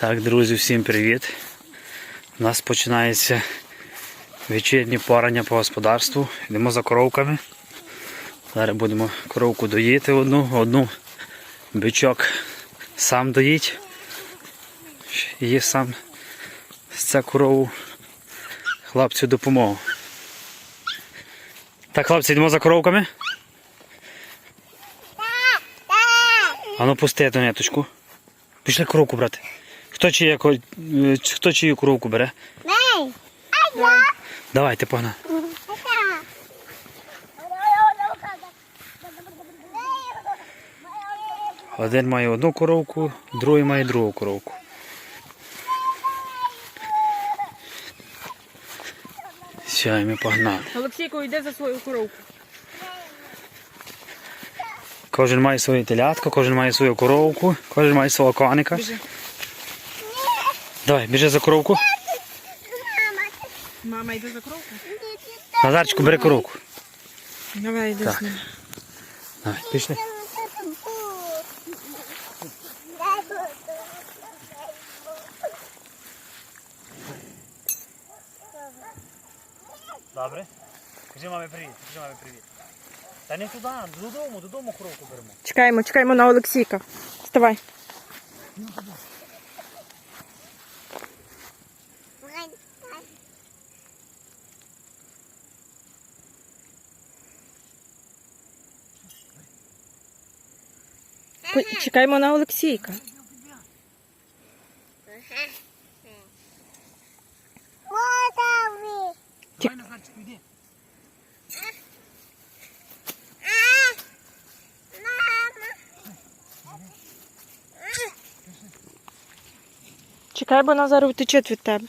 Так, друзі, всім привіт. У нас починається вечірнє порання по господарству. Йдемо за коровками. Зараз будемо коровку доїти одну, одну бичок сам доїть. Її сам з ця корову хлопцю допомогу. Так, хлопці, йдемо за коровками. А ну пусти ту ниточку. Пішли коровку брати. Хто чиє, ко- е, хто чию коровку бере? Ей! Давайте, погнали. Один має одну коровку, другий має другу коровку. Все, і ми погнали. Олексійко йде за свою коровку. Кожен має своє телятко, кожен має свою коровку, кожен має свого коника. Давай, біжи за коровку. Мама йде за коровку. Назарчику, бери коровку. Давай йди Так. з ним. Давай, пішли. Добре. Кажи мамі привіт, кажи мамі привіт. Та не туди, додому, додому коровку беремо. Чекаємо, чекаємо на Олексійка. Вставай. Чекаємо на Олексійка. Чекай, бо вона зараз втече від тебе.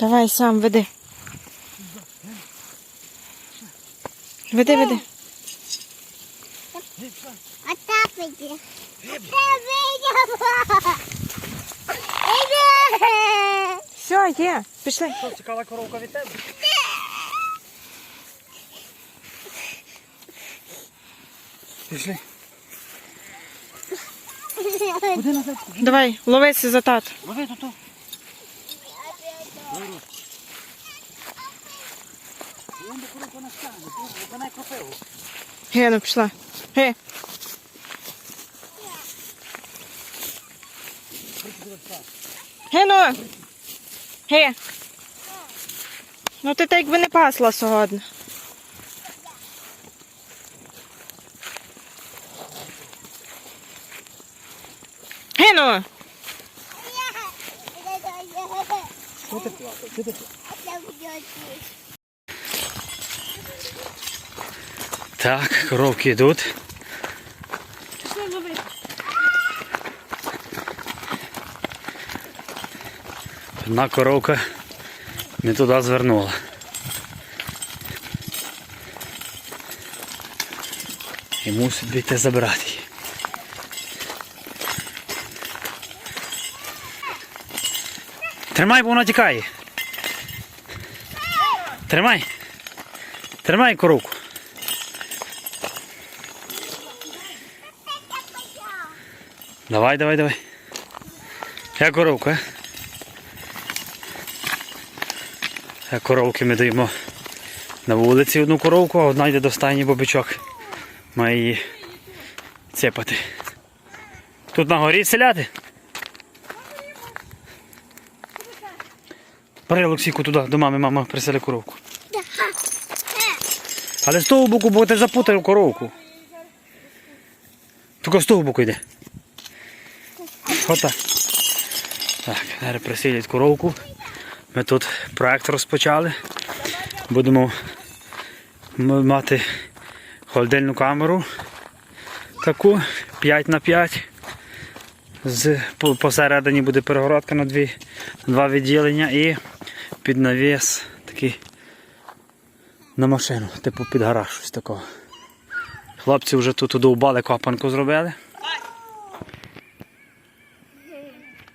Давай сам веди. Веди, веди. Отапайте. Иди! Все, є. Пішли. Що, цікава коровка від тебе? Пішли. Давай, ловися за тат. Лови тут. Вона й кропиву. Гену, пішла. Ге. Гену! Ге. Ну ти так якби не пасла сьогодні. Гену! Що ти плакав? Що ти? Так, коровки йдуть. Одна коровка не туди звернула. І мусить бійти забрати її. Тримай, бо вона тікає. Тримай. Тримай коровку. Давай, давай, давай. Я коровка. Я коровки ми даємо на вулиці одну коровку, а одна йде до стайні бобичок. Має її цепати. Тут на горі селяти. Бери Олексійку туди, до мами, мама приселя коровку. Але з того боку, бо ти запутав коровку. Тільки з того боку йде. Отак. Так, зараз присілять коровку. Ми тут проект розпочали. Будемо мати холодильну камеру таку 5 на 5 з, посередині буде перегородка на дві, два відділення і під навіс такий на машину, типу під гараж щось такого. Хлопці вже тут удовбали копанку зробили.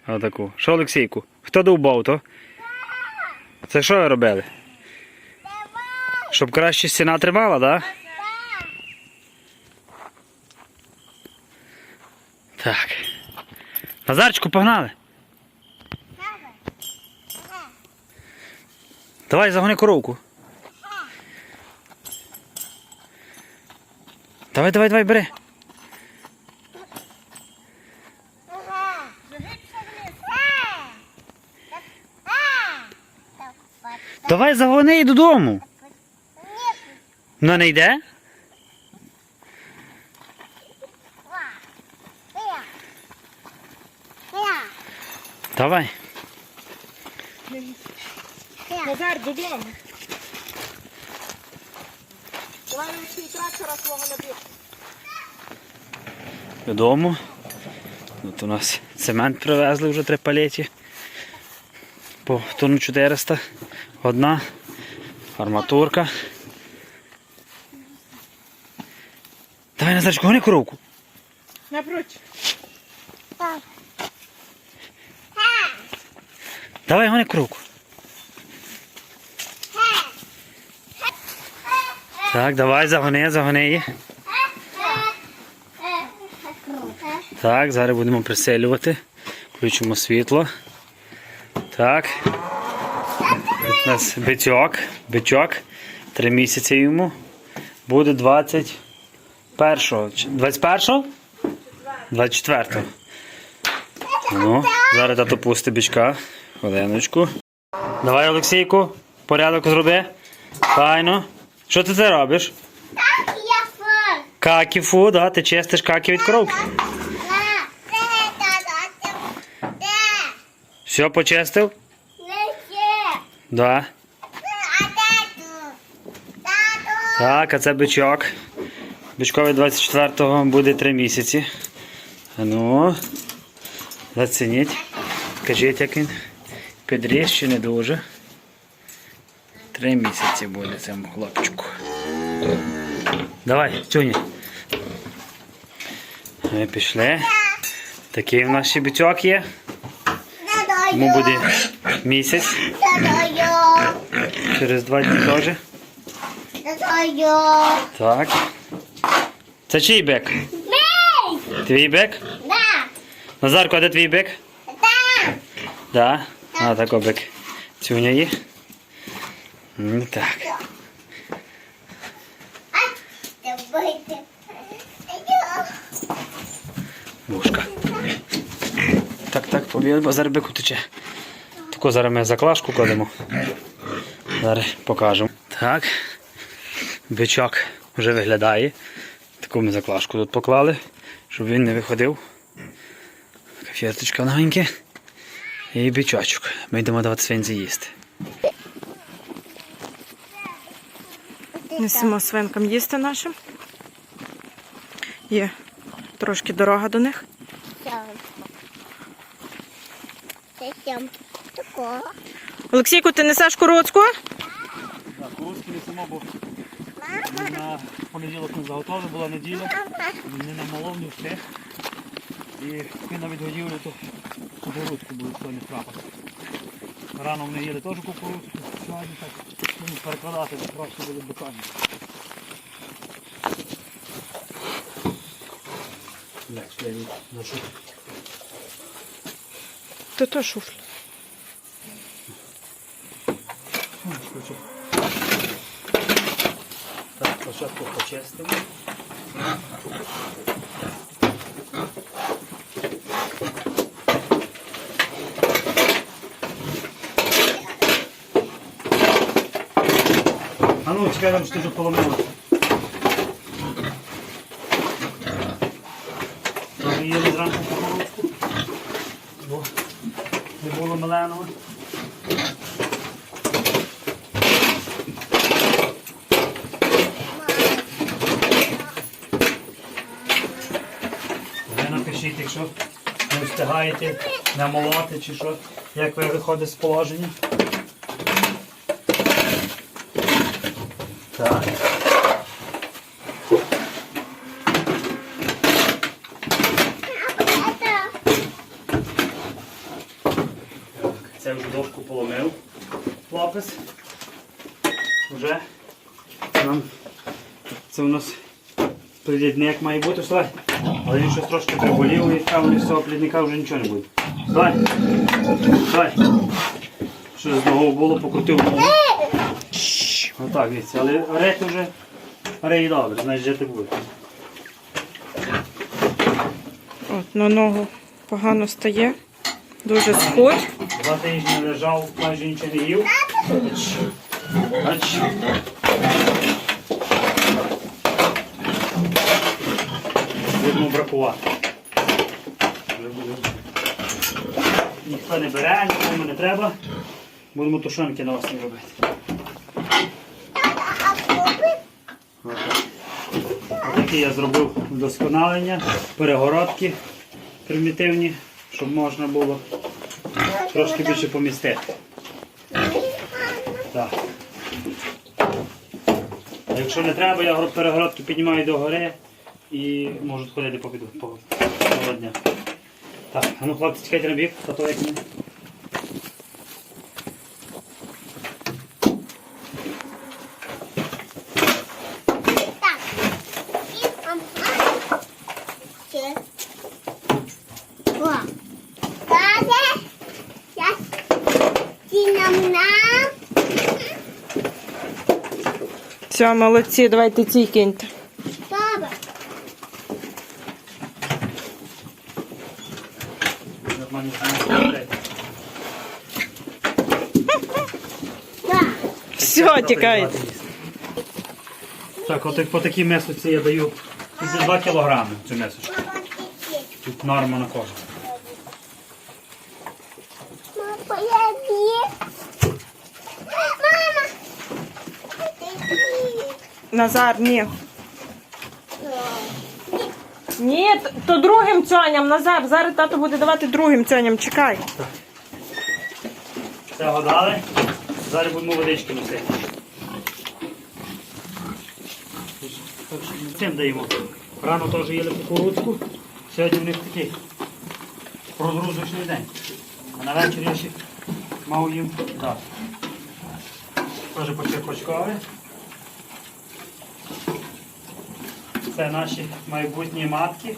Отаку. Що, Олексійку? Хто довбав то? Це що ви робили? Щоб краще стіна тримала, так? Так. Назарчику, погнали. Давай загони коровку. Давай, давай, давай, бери. Давай загони її додому. Вона не йде? Давай. Назар, додому. Давай ручний трактора свого набір. Додому. От у нас цемент привезли вже три палеті. По тонну 400. Одна. Арматурка. Давай Назарчику, гони коровку. Напруч. Давай гони коровку. Так, давай, загони, загони її. Так, зараз будемо приселювати. Включимо світло. Так. У нас бичок. Бичок. Три місяці йому. Буде 21-го. 21-го? 24. Ну, зараз тато пусти бичка. Хвилиночку. Давай, Олексійку, порядок зроби. Файно. Що ти це робиш? Какі фу, да? Ти чистиш какі від коровки. Все почистив? Да. Так, а це бичок. Бичковий 24-го буде 3 місяці. Ну, зацініть. Кажіть, як він підріс чи не дуже. Три місяці буде цьому хлопчику. Давай, тюні. Ми пішли. Такий в нас ще бичок є. Йому буде місяць. Через два дні теж. Так. Це чий бек? Твій бек? Назарко, а де твій бек? Да. А, так бек. Цюня є. М, Так. Вушка. Так, так, побіг, бо зараз бик утече. Таку зараз ми заклашку кладемо. Зараз покажемо. Так. Бичок вже виглядає. Таку ми заклашку тут поклали, щоб він не виходив. Така фірточка новенька. І бичочок. Ми йдемо давати свинці їсти. Несемо свинкам їсти нашим. Є трошки дорога до них. Олексійку, ти несеш короцьку? Так, курські не само, бо на понеділок не заготовили, була неділя, не на маловні встиг. І він навіть годівлю, то кукурудзку буде сьогодні трапити. Рано вони їли теж так будемо перекладати, бо краще буде буквально. То то шуфль. Так, спочатку почистимо. А чекай, там що ти вже поломила. Ми їли зранку кукурудзку, бо не було меленого. Ви напишіть, якщо не встигаєте намолоти чи що, як ви виходите з положення. Так. Це вже дошку поломив хлопець. Вже Нам це у нас плідник має бути, слай. Але він щось трошки приболів і там з цього плідника вже нічого не буде. Слай. Слай. Що з ногою було, покрутив ногу. Отак, дивіться. Але рети вже реї добре, значить жити буде. От, на ногу погано стає. Дуже схудь. Два тижні лежав, майже нічого не їв. Ач. Ач. Будемо бракувати. Ніхто не бере, нікому не треба. Будемо тушонки на осінь робити. Отак. Отакі я зробив вдосконалення, перегородки примітивні, щоб можна було трошки більше помістити. Так. Якщо не треба, я перегородки піднімаю до гори і можуть ходити по піду по по дня. Так, а ну хлопці, чекайте на бік, а то як не. Так. І ага. Ще. О. Каже. Зараз. Ті нам нам. Все, молодці, давайте ці киньте. Так. Все, тікайте. Так, от по такій месоці я даю 2 кілограми цю месочку. Тут норма на кожу. Мама, появи. Мама. Ти ще. Назар, ні. Ні, то другим цьоням, Назар. Зараз тато буде давати другим цьоням. Чекай. Все годали. Зараз будемо водички носити. Цим даємо. Рано теж їли кукурудзку. Сьогодні в них такий розгрузочний день. А на вечір я ще мав їм дати. Теж почерпочкове. Це наші майбутні матки.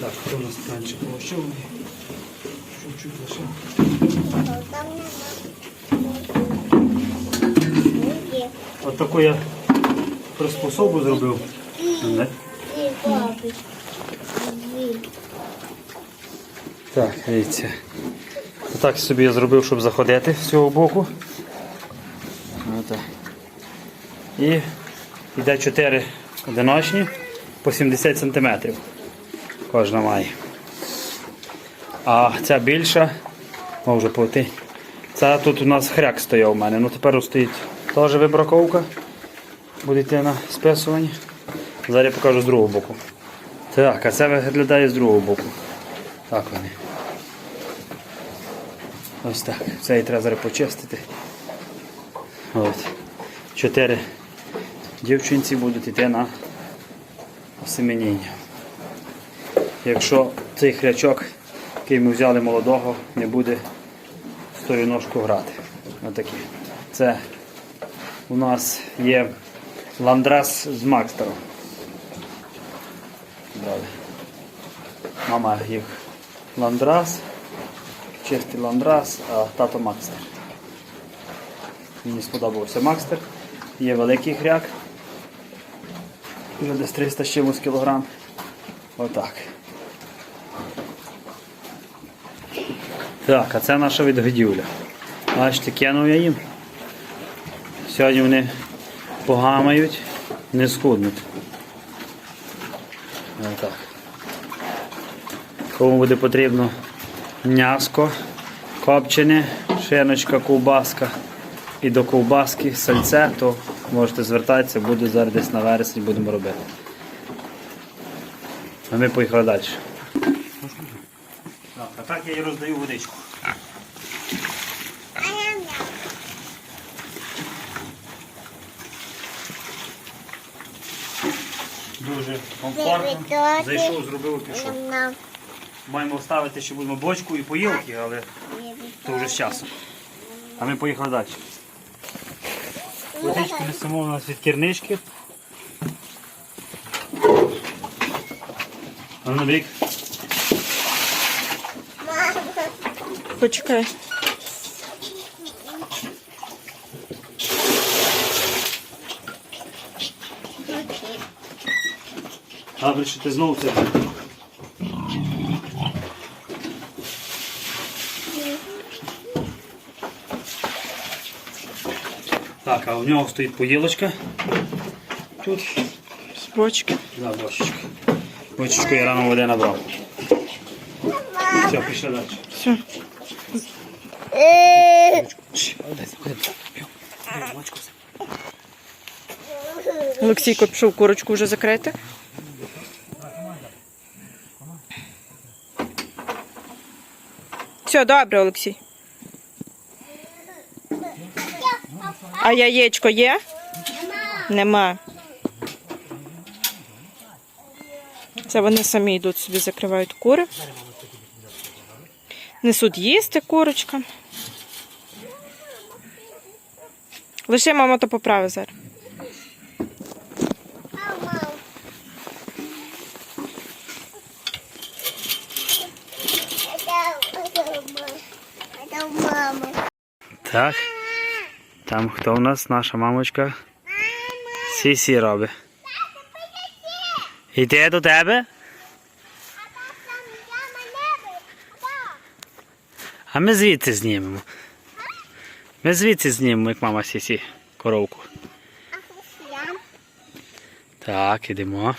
Так, хто у нас танчик полощив? Чуть-чуть лише. От таку я приспособу зробив. Так, дивіться. Так собі я зробив, щоб заходити з цього боку. І йде 4 одиночні по 70 см. Кожна має. А ця більша, о, вже плоти. Це тут у нас хряк стояв у мене. Ну тепер стоїть теж вибраковка. Буде йти на списування. Зараз я покажу з другого боку. Так, а це виглядає з другого боку. Так вони. Ось так. Це і треба зараз почистити. От. Чотири дівчинці будуть йти на осеменіння. Якщо цей хрячок, який ми взяли молодого, не буде сторіножку грати. Отакі. Це у нас є ландрас з Макстером. Мама їх ландрас, чистий ландрас, а тато Макстер. Мені сподобався Макстер. Є великий хряк. Вже десь 300 з чимось кілограм. Отак. Так, а це наша відгодівля. Бачите, кинув я їм. Сьогодні вони погамають, не схуднуть. Отак. Кому буде потрібно м'яско, копчене, шиночка, ковбаска і до ковбаски сальце, то можете звертатися, буде зараз десь на вересні будемо робити. А ми поїхали далі. Так, а так я і роздаю водичку. Дуже комфортно. Зайшов, зробив і пішов. Маємо ставити, що будемо бочку і поїлки, але то вже з часом. А ми поїхали далі. Водичку несемо у нас від кернички. А на бік. Почекай. Добре, що ти знову це. Так, а у нього стоїть поїлочка. Тут З бочки. Да, бочечка. Бочечку я рано води набрав. Все, пішли далі. Все. Олексійко пішов курочку вже закрити. Все, добре, Олексій. А яєчко є? Нема. Це вони самі йдуть собі, закривають кури. Несуть їсти курочкам. Лише мама то поправить зараз. Так. Там хто у нас? Наша мамочка. Сі-сі робить. Йде до тебе? А ми звідси знімемо. Ми звідси знімемо, як мама сі-сі коровку. Так, ідемо.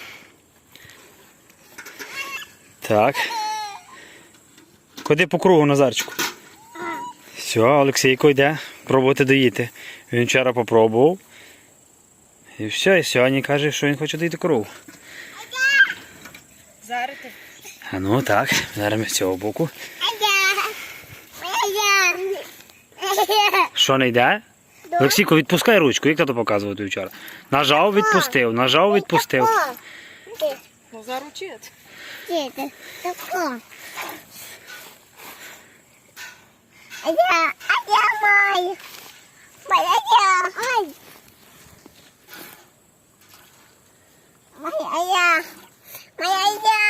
Так. Куди по кругу, Назарчику? Все, Олексійко йде пробувати доїти. Він вчора попробував. І все, і сьогодні каже, що він хоче доїти корову. Зараз. А ну так, зараз ми з цього боку. Що не йде? Олексійко, відпускай ручку, як то показував ти вчора. Нажав, відпустив, нажав, відпустив. Ну, заручити. Деда, тако. А я, а я маю. Моя я. Ай. Моя я. Моя я.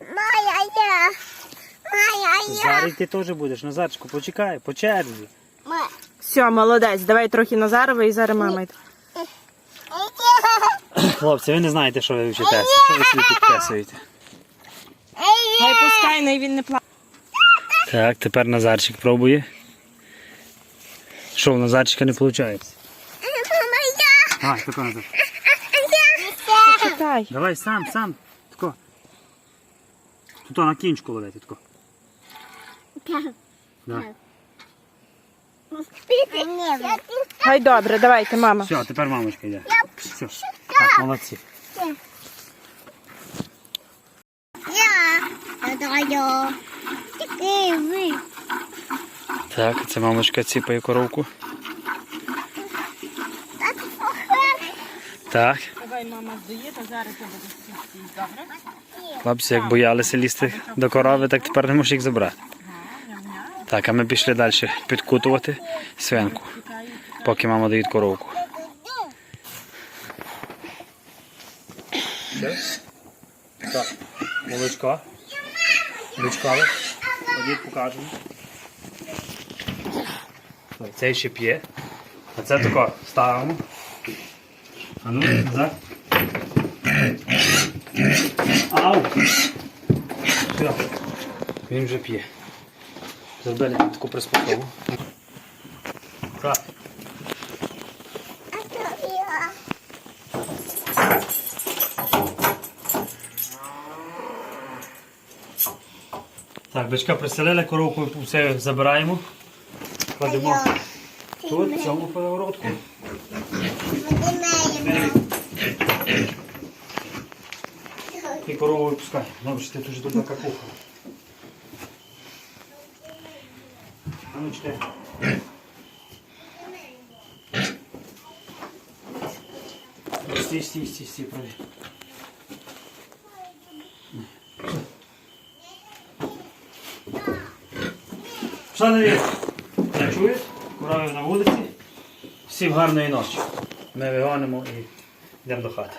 Моя я. Моя я. Зараз ти теж будеш, Назарчику, почекай, по черзі. Моя Все, молодець. Давай трохи Назарова і зараз мама йде. Хлопці, ви не знаєте, що ви вчитеся, що ви собі підписуєте. Хай пускай, най він не плаче. Так, тепер Назарчик пробує. Що, у Назарчика не виходить? А, тако Назар. Читай. Давай сам, сам. Тако. Тут на кінчику ловити, тако. Да. Хай добре, давайте, мама. Все, тепер мамочка йде. Все. Так, молодці. Я. Я. Так, це мамочка ціпає коровку. Так, Давай, мама, здоїть, а зараз я буду добре? хлопці, як боялися лізти до корови, так тепер не можеш їх забрати. Так, а ми пішли далі підкутувати свинку, поки мама доїть коровку. Так, молочко. Молочко. Покажемо. Так, Цей ще п'є. А це тако ставимо. А ну, назад. Ау! Все. Він вже п'є. Зробили таку приспособу. Так. Так, бичка приселили, коровку все забираємо. Кладемо тут, в цьому перегородку. І корову випускай. Добре, ти дуже добра какуха. А ну читай. Стій, стій, стій, стій, правильно. Не? Не чуєш? кураю на вулиці. Всім гарної ночі. Ми вигонимо і йдемо до хати.